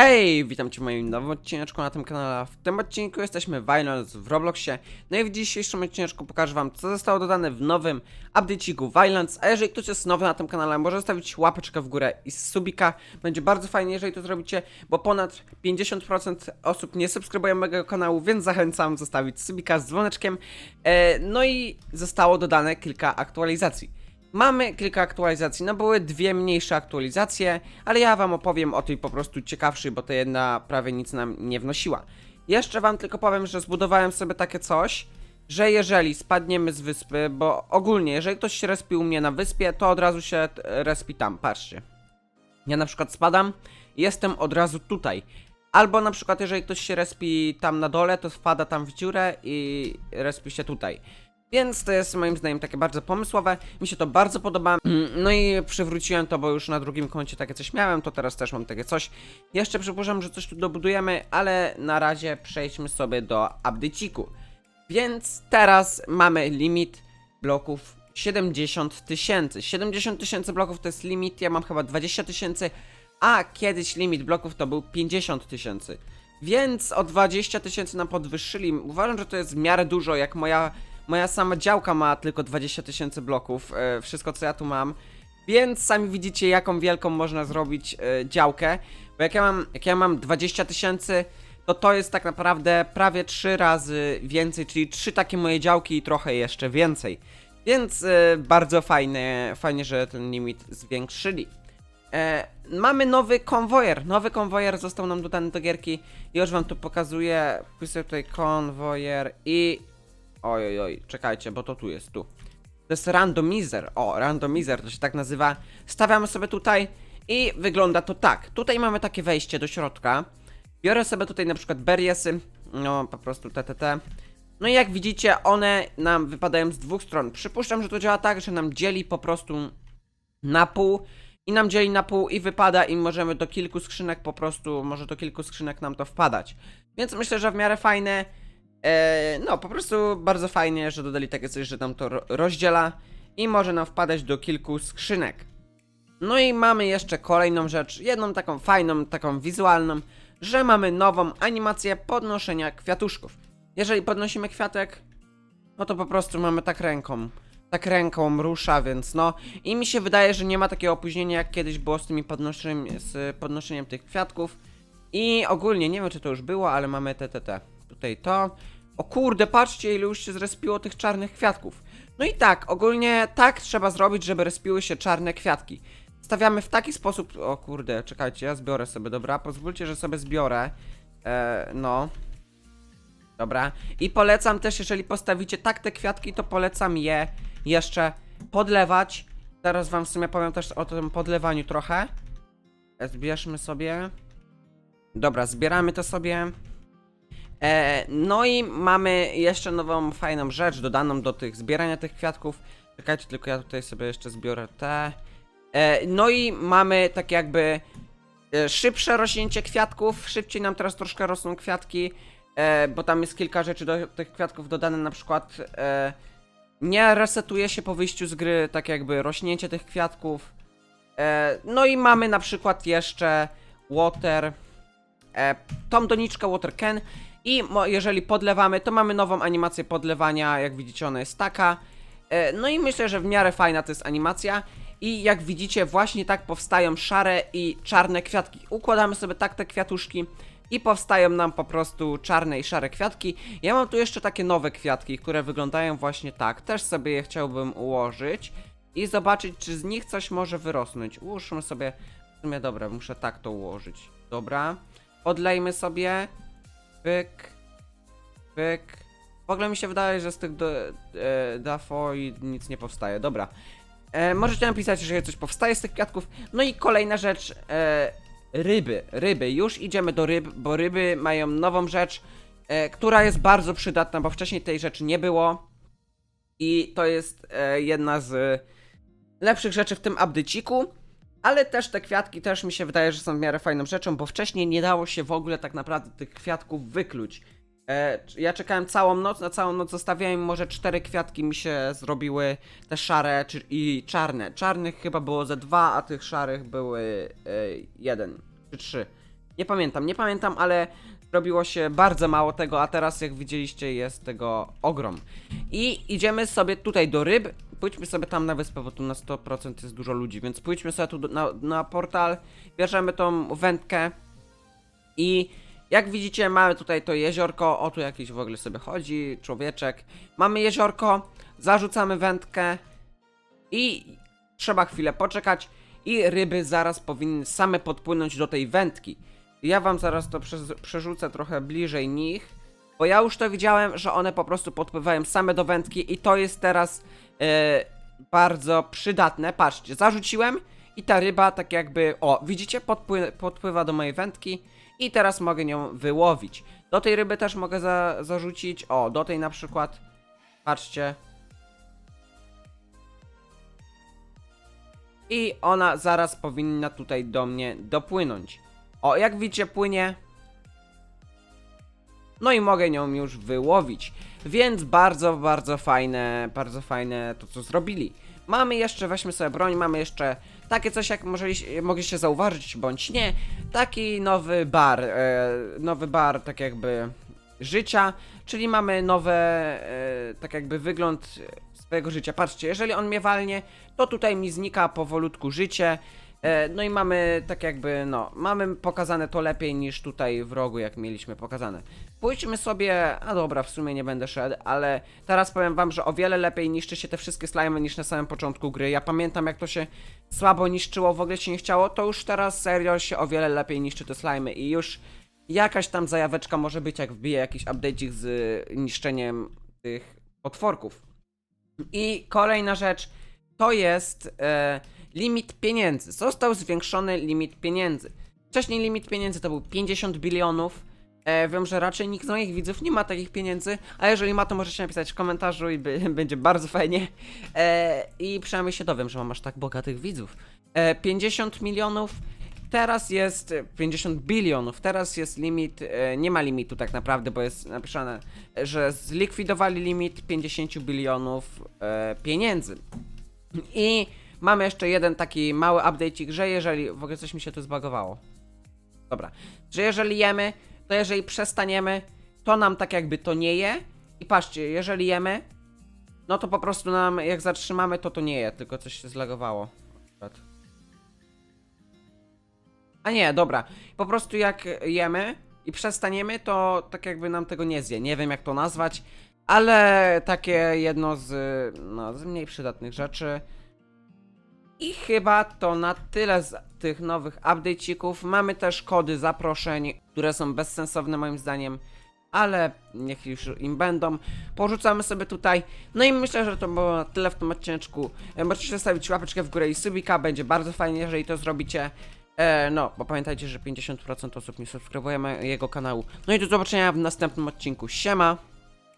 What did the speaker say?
Hej, witam cię w moim nowym odcineczku na tym kanale. W tym odcinku jesteśmy Violence w Robloxie. No i w dzisiejszym odcineczku pokażę wam, co zostało dodane w nowym updateiku Violence. A jeżeli ktoś jest nowy na tym kanale, może zostawić łapeczkę w górę i subika. Będzie bardzo fajnie, jeżeli to zrobicie, bo ponad 50% osób nie subskrybuje mojego kanału, więc zachęcam zostawić subika z dzwoneczkiem. E, no i zostało dodane kilka aktualizacji. Mamy kilka aktualizacji, no były dwie mniejsze aktualizacje, ale ja wam opowiem o tej po prostu ciekawszej, bo ta jedna prawie nic nam nie wnosiła. Jeszcze wam tylko powiem, że zbudowałem sobie takie coś, że jeżeli spadniemy z wyspy, bo ogólnie, jeżeli ktoś się respi u mnie na wyspie, to od razu się respi tam, patrzcie. Ja na przykład spadam jestem od razu tutaj. Albo na przykład jeżeli ktoś się respi tam na dole, to wpada tam w dziurę i respi się tutaj. Więc to jest moim zdaniem takie bardzo pomysłowe. Mi się to bardzo podoba. Mm, No i przywróciłem to, bo już na drugim koncie takie coś miałem, to teraz też mam takie coś. Jeszcze przypuszczam, że coś tu dobudujemy, ale na razie przejdźmy sobie do updateiku. Więc teraz mamy limit bloków 70 tysięcy. 70 tysięcy bloków to jest limit, ja mam chyba 20 tysięcy, a kiedyś limit bloków to był 50 tysięcy. Więc o 20 tysięcy nam podwyższyli. Uważam, że to jest w miarę dużo, jak moja, moja sama działka ma tylko 20 tysięcy bloków, e, wszystko co ja tu mam. Więc sami widzicie, jaką wielką można zrobić e, działkę. Bo jak ja mam, jak ja mam 20 tysięcy, to to jest tak naprawdę prawie 3 razy więcej, czyli 3 takie moje działki i trochę jeszcze więcej. Więc e, bardzo fajne, fajnie, że ten limit zwiększyli. E, mamy nowy konwojer. Nowy konwojer został nam dodany do gierki. Już wam tu pokazuję. Wpisuję tutaj konwojer i. Oj, oj, oj, czekajcie, bo to tu jest, tu. To jest randomizer. O, randomizer to się tak nazywa. Stawiamy sobie tutaj i wygląda to tak. Tutaj mamy takie wejście do środka. Biorę sobie tutaj na przykład beriesy. No, po prostu TTT. No i jak widzicie, one nam wypadają z dwóch stron. Przypuszczam, że to działa tak, że nam dzieli po prostu na pół i nam dzieli na pół i wypada i możemy do kilku skrzynek po prostu, może do kilku skrzynek nam to wpadać. Więc myślę, że w miarę fajne. E, no, po prostu bardzo fajnie, że dodali takie coś, że nam to ro rozdziela i może nam wpadać do kilku skrzynek. No i mamy jeszcze kolejną rzecz, jedną taką fajną, taką wizualną, że mamy nową animację podnoszenia kwiatuszków. Jeżeli podnosimy kwiatek, no to po prostu mamy tak ręką. Tak ręką rusza, więc no. I mi się wydaje, że nie ma takiego opóźnienia, jak kiedyś było z tymi podnoszeniem, z podnoszeniem tych kwiatków. I ogólnie, nie wiem czy to już było, ale mamy TTT. Tutaj to. O kurde, patrzcie ile już się zrespiło tych czarnych kwiatków. No i tak, ogólnie tak trzeba zrobić, żeby respiły się czarne kwiatki. Stawiamy w taki sposób... O kurde, czekajcie, ja zbiorę sobie, dobra? Pozwólcie, że sobie zbiorę. E, no. Dobra. I polecam też, jeżeli postawicie tak te kwiatki, to polecam je jeszcze podlewać. Teraz wam w sumie powiem też o tym podlewaniu trochę. E, Zbierzmy sobie. Dobra, zbieramy to sobie. E, no i mamy jeszcze nową fajną rzecz dodaną do tych zbierania tych kwiatków. Czekajcie, tylko ja tutaj sobie jeszcze zbiorę te. E, no i mamy tak jakby e, szybsze rośnięcie kwiatków. Szybciej nam teraz troszkę rosną kwiatki, e, bo tam jest kilka rzeczy do tych kwiatków dodane, na przykład e, nie resetuje się po wyjściu z gry, tak jakby rośnięcie tych kwiatków. E, no i mamy na przykład jeszcze water, e, tą doniczkę water can i jeżeli podlewamy, to mamy nową animację podlewania, jak widzicie ona jest taka. E, no i myślę, że w miarę fajna to jest animacja. I jak widzicie, właśnie tak powstają szare i czarne kwiatki. Układamy sobie tak te kwiatuszki i powstają nam po prostu czarne i szare kwiatki. Ja mam tu jeszcze takie nowe kwiatki, które wyglądają właśnie tak. Też sobie je chciałbym ułożyć i zobaczyć, czy z nich coś może wyrosnąć. Ułóżmy sobie, w sumie dobra, muszę tak to ułożyć. Dobra, odlejmy sobie. Pyk, pyk. W ogóle mi się wydaje, że z tych do, e, nic nie powstaje. Dobra. E, możecie napisać, jeżeli coś powstaje z tych kwiatków. No i kolejna rzecz. E, ryby. Ryby. Już idziemy do ryb, bo ryby mają nową rzecz, e, która jest bardzo przydatna, bo wcześniej tej rzeczy nie było. I to jest e, jedna z lepszych rzeczy w tym update'iku. Ale też te kwiatki też mi się wydaje, że są w miarę fajną rzeczą, bo wcześniej nie dało się w ogóle tak naprawdę tych kwiatków wykluć. E, ja czekałem całą noc, na całą noc zostawiałem może cztery kwiatki mi się zrobiły te szare i czarne. Czarnych chyba było ze dwa, a tych szarych były e, jeden czy trzy. Nie pamiętam, nie pamiętam, ale robiło się bardzo mało tego, a teraz jak widzieliście jest tego ogrom. I idziemy sobie tutaj do ryb. Pójdźmy sobie tam na wyspę, bo tu na 100% jest dużo ludzi, więc pójdźmy sobie tu do, na, na portal, bierzemy tą wędkę i jak widzicie mamy tutaj to jeziorko, o tu jakiś w ogóle sobie chodzi, człowieczek. Mamy jeziorko, zarzucamy wędkę i trzeba chwilę poczekać i ryby zaraz powinny same podpłynąć do tej wędki. Ja wam zaraz to przerzucę trochę bliżej nich, bo ja już to widziałem, że one po prostu podpływają same do wędki i to jest teraz e, bardzo przydatne. Patrzcie, zarzuciłem i ta ryba tak jakby, o widzicie, podpły- podpływa do mojej wędki i teraz mogę nią wyłowić. Do tej ryby też mogę za- zarzucić, o do tej na przykład, patrzcie, i ona zaraz powinna tutaj do mnie dopłynąć. O, jak widzicie, płynie. No i mogę nią już wyłowić. Więc bardzo, bardzo fajne, bardzo fajne to, co zrobili. Mamy jeszcze, weźmy sobie broń, mamy jeszcze takie coś, jak mogliście zauważyć, bądź nie, taki nowy bar, e, nowy bar, tak jakby życia, czyli mamy nowe, e, tak jakby wygląd swojego życia. Patrzcie, jeżeli on mnie walnie, to tutaj mi znika powolutku życie. E, no i mamy tak jakby, no, mamy pokazane to lepiej niż tutaj w rogu, jak mieliśmy pokazane. Pójdźmy sobie, a dobra, w sumie nie będę szedł, ale teraz powiem wam, że o wiele lepiej niszczy się te wszystkie slimy niż na samym początku gry. Ja pamiętam jak to się słabo niszczyło, w ogóle się nie chciało, to już teraz serio się o wiele lepiej niszczy te slimy i już jakaś tam zajaweczka może być, jak wbije jakiś update'ik z niszczeniem tych potworków. I kolejna rzecz to jest e, limit pieniędzy. Został zwiększony limit pieniędzy. Wcześniej limit pieniędzy to był 50 bilionów. E, wiem, że raczej nikt z moich widzów nie ma takich pieniędzy, a jeżeli ma, to możecie napisać w komentarzu i by, będzie bardzo fajnie. E, I przynajmniej się dowiem, że mam aż tak bogatych widzów. E, 50 milionów. Teraz jest e, 50 bilionów, teraz jest limit, e, nie ma limitu tak naprawdę, bo jest napisane, e, że zlikwidowali limit 50 bilionów e, pieniędzy. I mamy jeszcze jeden taki mały update'ik, że jeżeli, w ogóle coś mi się tu zbagowało. Dobra, że jeżeli jemy, to jeżeli przestaniemy, to nam tak jakby to nie je. I patrzcie, jeżeli jemy, no to po prostu nam, jak zatrzymamy, to to nie je, tylko coś się zlagowało. A nie, dobra. Po prostu jak jemy i przestaniemy, to tak jakby nam tego nie zje. Nie wiem jak to nazwać, ale takie jedno z, no, z mniej przydatnych rzeczy. I chyba to na tyle z tych nowych update'ików. Mamy też kody zaproszeń, które są bezsensowne moim zdaniem, ale niech już im będą. Porzucamy sobie tutaj. No i myślę, że to było na tyle w tym odcineczku. E, Możecie zostawić łapeczkę w górę i subika, będzie bardzo fajnie, jeżeli to zrobicie. E, no, bo pamiętajcie, że 50% osób nie subskrybuje mojego kanału. No i do zobaczenia w następnym odcinku. Siema!